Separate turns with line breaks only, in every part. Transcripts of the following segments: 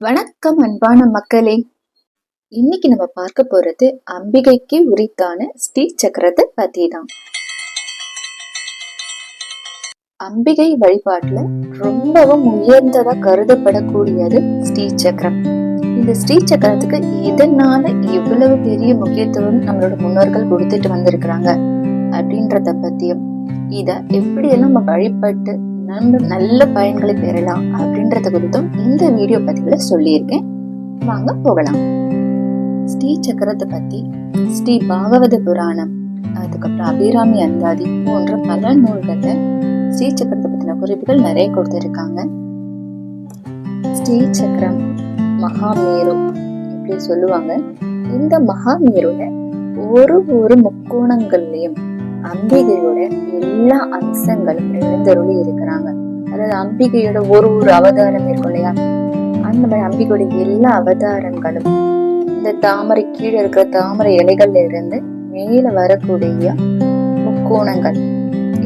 வணக்கம் அன்பான மக்களே. இன்னைக்கு நம்ம பார்க்க போறது அம்பிகைக்கு உரித்தான ஸ்ரீ சக்கரத்தை பத்தி தான் அம்பிகை வழிபாட்டுல ரொம்பவும் உயர்ந்ததா கருதப்படக்கூடியது ஸ்ரீ சக்கரம். இந்த ஸ்ரீ சக்கரத்துக்கு எதனால இவ்வளவு பெரிய முக்கியத்துவம் நம்மளோட முன்னோர்கள் கொடுத்துட்டு வந்திருக்கிறாங்க அப்படின்றத பத்தியும் இத எப்படியெல்லாம் நம்ம வழிபட்டு நம்ம நல்ல பயன்களை பெறலாம் அப்படின்றத குறித்தும் இந்த வீடியோ பதிவில் சொல்லியிருக்கேன். வாங்க போகலாம். ஸ்ரீ சக்கரத்தை பத்தி ஸ்ரீ பாகவத புராணம் அதுக்கப்புறம் அபிராமி அந்தாதி போன்ற பல நூல்கள்ல ஸ்ரீ சக்கரத்தை பத்தின குறிப்புகள் நிறைய கொடுத்துருக்காங்க. ஸ்ரீ சக்கரம் மகாமேரு இப்படி சொல்லுவாங்க. இந்த மகாமேருல ஒரு ஒரு முக்கோணங்கள்லயும் அம்பிகையோட எல்லா அம்சங்களும் எழுந்தருளி இருக்கிறாங்க. அதாவது அம்பிகையோட ஒரு ஒரு அவதாரம் இருக்கும் இல்லையா? அந்த மாதிரி அம்பிகையோட எல்லா அவதாரங்களும் இந்த தாமரை கீழே இருக்கிற தாமரை இலைகள்ல இருந்து மேல வரக்கூடிய முக்கோணங்கள்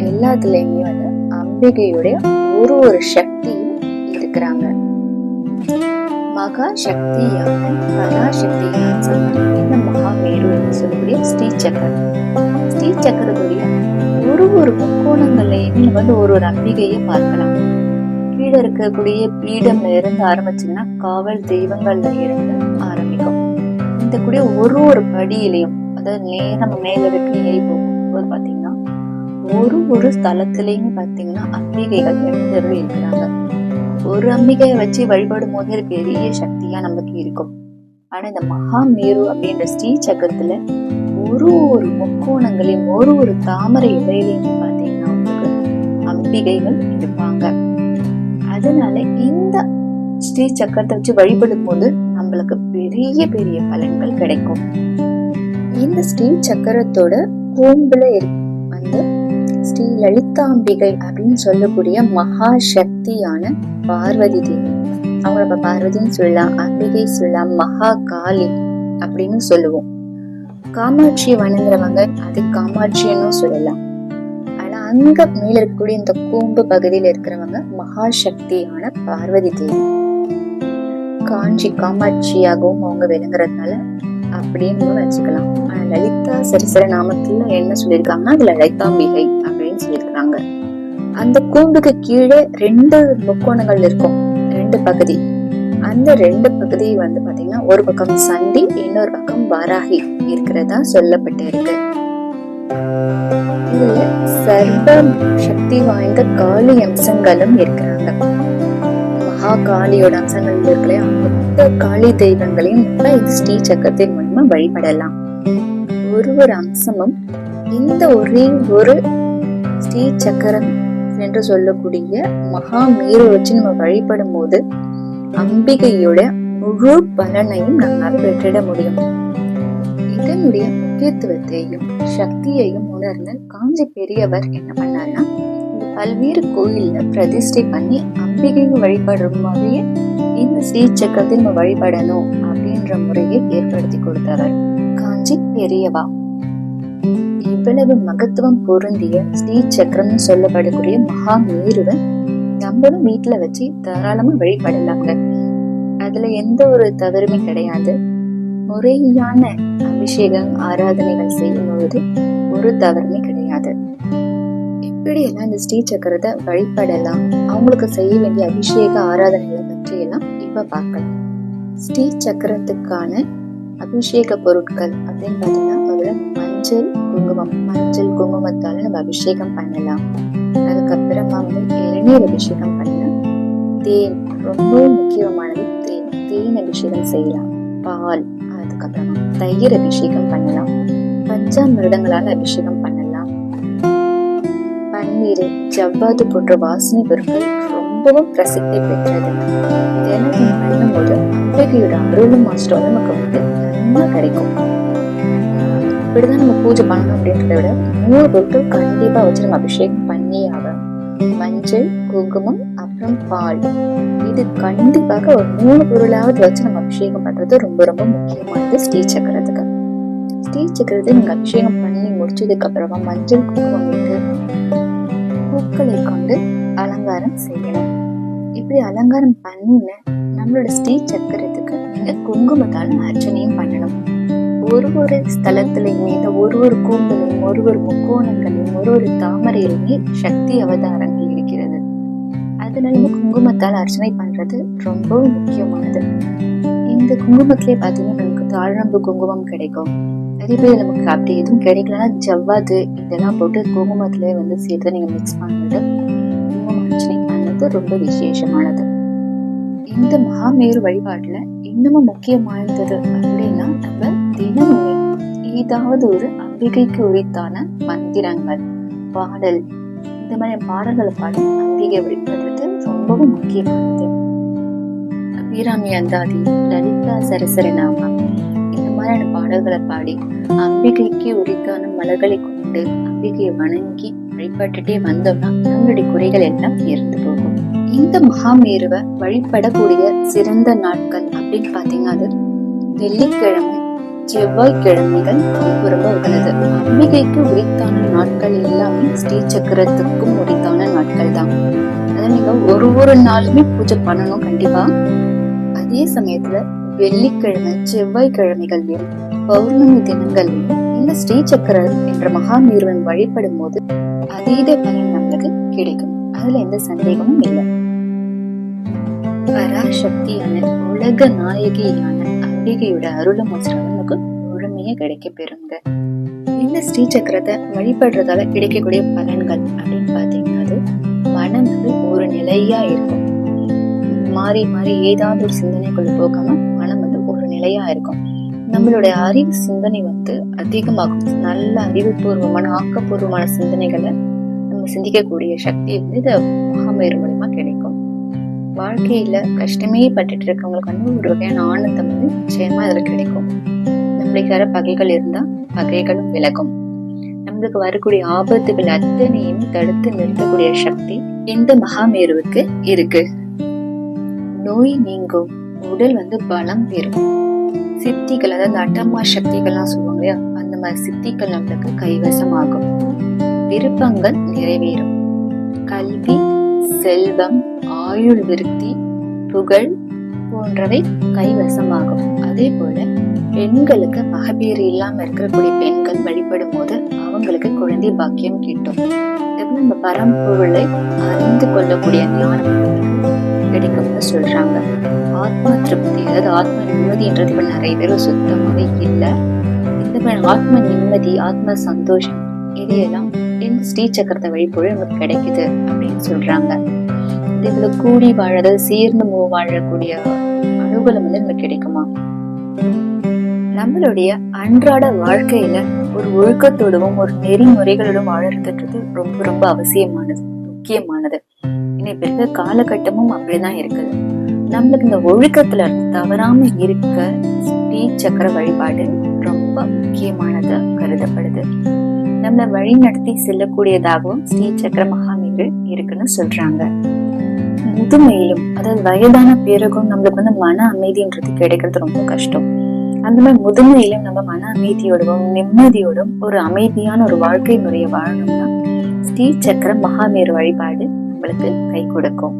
எல்லாத்துலயுமே வந்து அம்பிகையுடைய ஒரு ஒரு சக்தியும் இருக்கிறாங்க. மகா சக்தியான பராசக்தியான இந்த மகாமேரு சொல்லக்கூடிய ஸ்ரீ சக்கரம் ஸ்ரீ சக்கரத்துடைய ஒரு ஒரு முக்கோணங்களையும் நம்ம வந்து ஒரு ஒரு அம்பிகையை பார்க்கலாம். கீழே இருக்கக்கூடிய பீடம்ல இருந்து ஆரம்பிச்சீங்கன்னா காவல் தெய்வங்கள்ல இருந்து ஆரம்பிக்கும். இந்த கூடிய ஒரு ஒரு படியிலையும் அதாவது நேரம் மேல இருக்கு ஏறி போகும்போது பாத்தீங்கன்னா ஒரு ஒரு ஸ்தலத்திலையும் பாத்தீங்கன்னா அம்பிகைகள் எழுந்தருள் இருக்கிறாங்க. ஒரு அம்பிகையை வச்சு வழிபடும் போது பெரிய சக்தியா நமக்கு இருக்கும். ஆனா இந்த மகாமேரு அப்படின்ற ஸ்ரீ சக்கரத்துல ஒரு ஒரு முக்கோணங்களையும் ஒரு ஒரு தாமரை இலையிலையும் பார்த்தீங்கன்னா உங்களுக்கு அம்பிகைகள் இருப்பாங்க. அதனால இந்த ஸ்ரீ சக்கரத்தை வச்சு வழிபடும் போது நம்மளுக்கு பெரிய பெரிய பலன்கள் கிடைக்கும். இந்த ஸ்ரீ சக்கரத்தோட கோம்புல வந்து ஸ்ரீ லலிதாம்பிகை அப்படின்னு சொல்லக்கூடிய மகா சக்தியான பார்வதி தேவி. அவங்கள பார்வதின்னு சொல்லலாம் அம்பிகை சொல்லலாம் மகா காளி அப்படின்னு சொல்லுவோம். காமாட்சியை வணங்குறவங்க அது காமாட்சின்னு சொல்லலாம். ஆனா அங்க மேல இருக்கக்கூடிய இந்த கூம்பு பகுதியில இருக்கிறவங்க மகா சக்தியான பார்வதி தேவி. காஞ்சி காமாட்சியாகவும் அவங்க விளங்குறதுனால அப்படின்னு வச்சுக்கலாம். ஆனா லலிதா சரிசர நாமத்துல என்ன சொல்லியிருக்காங்கன்னா அது லலிதாம்பிகை அப்படின்னு சொல்லியிருக்காங்க அந்த கூம்புக்கு கீழே ரெண்டு முக்கோணங்கள் இருக்கும். ரெண்டு பகுதி. அந்த ரெண்டு பகுதி வந்து பாத்தீங்கன்னா ஒரு பக்கம் சண்டி இன்னொரு பக்கம் வாராகி இருக்கிறதா சொல்லப்பட்டு இருக்கு இதுல சர்வ சக்தி வாய்ந்த காளி அம்சங்களும் இருக்கிறாங்க. மகா காளியோட அம்சங்கள் இருக்கலையா மொத்த காளி தெய்வங்களையும் ஸ்ரீ சக்கரத்தின் மூலமா வழிபடலாம். ஒரு ஒரு அம்சமும் இந்த ஒரே ஒரு ஸ்ரீ சக்கரம் என்று சொல்லக்கூடிய மகா மீறு வச்சு நம்ம வழிபடும் போது அம்பிகையோட முழு பலனையும் நம்மால் பெற்றிட முடியும். இதனுடைய முக்கியத்துவத்தையும் சக்தியையும் உணர்ந்து காஞ்சி பெரியவர் என்ன பண்ணாருன்னா பல்வேறு கோயில்ல பிரதிஷ்டை பண்ணி அம்பிகைக்கு வழிபடுற மாதிரியே இந்த ஸ்ரீ நம்ம வழிபடணும் அப்படின்ற முறையை ஏற்படுத்தி கொடுத்தவர் காஞ்சி பெரியவா. இவ்வளவு மகத்துவம் பொருந்திய ஸ்ரீ சக்கரம்னு சொல்லப்படக்கூடிய மகா மேருவன் நம்மளும் வீட்டுல வச்சு தாராளமா வழிபடலாங்க. அதுல எந்த ஒரு தவறுமே கிடையாது. முறையான அபிஷேகம் ஆராதனைகள் செய்யும் பொழுது ஒரு தவறுமே கிடையாது. எப்படியெல்லாம் இந்த ஸ்ரீ சக்கரத்தை வழிபடலாம். அவங்களுக்கு செய்ய வேண்டிய அபிஷேக ஆராதனைகளை பற்றி எல்லாம் இப்ப பார்க்கலாம். ஸ்ரீ சக்கரத்துக்கான அபிஷேக பொருட்கள் அப்படின்னு பார்த்தீங்கன்னா முதல்ல மஞ்சள் குங்குமம். மஞ்சள் குங்குமத்தால் நம்ம அபிஷேகம் பண்ணலாம். அதுக்கப்புறமா வந்து இளநீர் அபிஷேகம் பண்ணலாம். தேன் ரொம்ப முக்கியமானது தேன். தேன் அபிஷேகம் செய்யலாம். பால் அதுக்கப்புறமா தயிர் அபிஷேகம் பண்ணலாம். பஞ்சாமிருதங்களால அபிஷேகம் பண்ணலாம். பன்னீர் ஜவ்வாது போன்ற வாசனை பொருட்கள் ரொம்பவும் பிரசித்தி பெற்றது. தினமும் பண்ணும்போது அம்பிகையோட அருளும் மாஸ்டர் நமக்கு வந்து நல்லா கிடைக்கும். இப்படிதான் நம்ம பூஜை பண்ணணும் அப்படின்றத விட மூணு பொருட்கள் கண்டிப்பா வச்சு நம்ம அபிஷேகம் பண்ணி ஆகணும். மஞ்சள் குங்குமம் அப்புறம் பால். இது கண்டிப்பாக ஒரு மூணு பொருளாவது வச்சு நம்ம அபிஷேகம் பண்றது ரொம்ப ரொம்ப முக்கியமானது ஸ்ரீ சக்கரத்துக்கு. ஸ்ரீ சக்கரத்தை நீங்க அபிஷேகம் பண்ணி முடிச்சதுக்கு அப்புறமா மஞ்சள் குங்குமம் விட்டு பூக்களை கொண்டு அலங்காரம் செய்யணும். இப்படி அலங்காரம் பண்ணின நம்மளோட ஸ்ரீ சக்கரை நீங்க குங்குமத்தால அர்ச்சனையும் பண்ணணும். ஒரு ஒரு ஸ்தலத்திலையுமே இந்த ஒரு ஒரு கூம்பலையும் ஒரு ஒரு முக்கோணங்களையும் ஒரு ஒரு தாமரையிலுமே சக்தி அவதாரங்கள் இருக்கிறது. அதனால நம்ம குங்குமத்தால் அர்ச்சனை பண்றது ரொம்பவும் முக்கியமானது. இந்த குங்குமத்திலே பார்த்தீங்கன்னா நமக்கு தாழம்பு குங்குமம் கிடைக்கும். நிறைய நமக்கு அப்படி எதுவும் கிடைக்கலன்னா ஜவ்வாது இதெல்லாம் போட்டு குங்குமத்திலே வந்து சேர்த்து நீங்க மிக்ஸ் பண்ணிட்டு குங்குமம் அர்ச்சனை பண்ணது ரொம்ப விசேஷமானது. இந்த மகாமேரு வழிபாட்டில் இன்னமும் முக்கியமானது அப்படின்னா நம்ம தினமுமே ஏதாவது ஒரு அம்பிகைக்கு உரித்தான மந்திரங்கள் பாடல் இந்த மாதிரி பாடல்களை பாடி அம்பிகை வழிபடுறது ரொம்பவும் முக்கியமானது. அபிராமி அந்தாதி லலிதா சரசரநாமா இந்த மாதிரியான பாடல்களை பாடி அம்பிகைக்கு உரித்தான மலர்களை கொண்டு அம்பிகையை வணங்கி வழிபட்டுட்டே வந்தோம்னா நம்மளுடைய குறைகள் எல்லாம் இறந்து போகும். இந்த மகாமேருவை வழிபடக்கூடிய சிறந்த நாட்கள் அப்படின்னு பாத்தீங்கன்னா அது வெள்ளிக்கிழமை செவ்வாய்க்கிழமைகள் ரொம்ப உகந்தது அம்பிகைக்கு உரித்தான நாட்கள் எல்லாமே ஸ்ரீ சக்கரத்துக்கும் உரித்தான நாட்கள் தான். அதை நீங்க ஒரு ஒரு நாளுமே பூஜை பண்ணணும் கண்டிப்பா. அதே சமயத்துல வெள்ளிக்கிழமை செவ்வாய்க்கிழமைகள்லயும் பௌர்ணமி தினங்கள்லயும் இந்த ஸ்ரீ சக்கரர் என்ற மகாமீருவன் வழிபடும் போது அதீத பலன் நம்மளுக்கு கிடைக்கும். அதுல எந்த சந்தேகமும் இல்லை. பராசக்தியான உலக நாயகியான அம்பிகையோட அருளும் அவசரம் நமக்கு முழுமையா கிடைக்க பெறுங்க இந்த ஸ்ரீ சக்கரத்தை வழிபடுறதால கிடைக்கக்கூடிய பலன்கள் அப்படின்னு பாத்தீங்கன்னா அது மனம் வந்து ஒரு நிலையா இருக்கும். மாறி மாறி ஏதாவது ஒரு சிந்தனைக்குள்ள போகாம மனம் வந்து ஒரு நிலையா இருக்கும். நம்மளுடைய அறிவு சிந்தனை வந்து அதிகமாகும். நல்ல அறிவுபூர்வமான ஆக்கப்பூர்வமான சிந்தனைகளை நம்ம சிந்திக்கக்கூடிய சக்தி வந்து இந்த மகாமேரு மூலியமா கிடைக்கும். வாழ்க்கையில கஷ்டமே பட்டுட்டு இருக்கவங்களுக்கு வந்து ஒரு வகையான ஆனந்தம் வந்து நிச்சயமா அதில் கிடைக்கும். நம்மளுக்கு வர பகைகள் இருந்தா பகைகளும் விலகும். நம்மளுக்கு வரக்கூடிய ஆபத்துகள் அத்தனையும் தடுத்து நிறுத்தக்கூடிய சக்தி இந்த மகாமேருவுக்கு இருக்கு. நோய் நீங்கும் உடல் வந்து பலம் பெறும். சித்திகள் அதாவது அட்டமா சக்திகள்லாம் சொல்லுவாங்க இல்லையா? அந்த மாதிரி சித்திகள் நம்மளுக்கு கைவசமாகும். விருப்பங்கள் நிறைவேறும். கல்வி செல்வம் ஆயுள் விருத்தி புகழ் போன்றவை கைவசமாகும். அதே போல பெண்களுக்கு மகப்பேறு இல்லாம இருக்கக்கூடிய பெண்கள் வழிபடும் போது அவங்களுக்கு குழந்தை பாக்கியம் கிட்டும். நம்ம பரம்பொருளை அறிந்து கொள்ளக்கூடிய ஞானம் கிடைக்கும்னு சொல்றாங்க. ஆத்மா திருப்தி அதாவது ஆத்ம நிம்மதின்றது இப்ப நிறைய பேர் சுத்தமாவே இல்லை. இந்த மாதிரி ஆத்ம நிம்மதி ஆத்ம சந்தோஷம் இதையெல்லாம் இந்த ஸ்ரீ சக்கரத்தை வழிபொழு நமக்கு கிடைக்குது அப்படின்னு சொல்றாங்க. இதுல கூடி வாழறது சேர்ந்து மூ வாழக்கூடிய அனுகூலம் வந்து நமக்கு கிடைக்குமா? நம்மளுடைய அன்றாட வாழ்க்கையில ஒரு ஒழுக்கத்தோடவும் ஒரு நெறிமுறைகளோடும் வாழறதுன்றது ரொம்ப ரொம்ப அவசியமானது முக்கியமானது. இன்னைக்கு இருக்க காலகட்டமும் அப்படிதான் இருக்குது. நம்மளுக்கு இந்த ஒழுக்கத்துல தவறாம இருக்க ஸ்ரீ சக்கர வழிபாடு ரொம்ப முக்கியமானதா கருதப்படுது. நம்மளை வழி நடத்தி செல்லக்கூடியதாகவும் ஸ்ரீ சக்கர மகாமீரு இருக்குன்னு சொல்றாங்க. முதுமையிலும் அதாவது வயதான பிறகும் நம்மளுக்கு வந்து மன அமைதின்றது கிடைக்கிறது ரொம்ப கஷ்டம். அந்த மாதிரி முதுமையிலும் நம்ம மன அமைதியோடவும் நிம்மதியோடும் ஒரு அமைதியான ஒரு வாழ்க்கை முறையை வாழணும்னா ஸ்ரீ சக்கர மகாமேரு வழிபாடு நம்மளுக்கு கை கொடுக்கும்.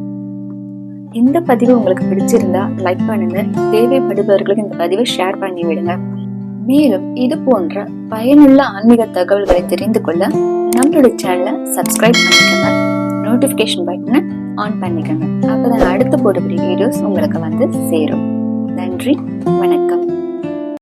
இந்த பதிவு உங்களுக்கு பிடிச்சிருந்தா லைக் பண்ணுங்க. தேவைப்படுபவர்களுக்கு இந்த பதிவை ஷேர் பண்ணி விடுங்க மேலும் இது போன்ற பயனுள்ள ஆன்மீக தகவல்களை தெரிந்து கொள்ள நம்மளோட சேனலை சப்ஸ்கிரைப் பண்ணிக்கோங்க. நோட்டிபிகேஷன் பட்டனை ஆன் பண்ணிக்கோங்க. அப்பதான் அடுத்து போடக்கூடிய வீடியோஸ் உங்களுக்கு வந்து சேரும். நன்றி. வணக்கம்.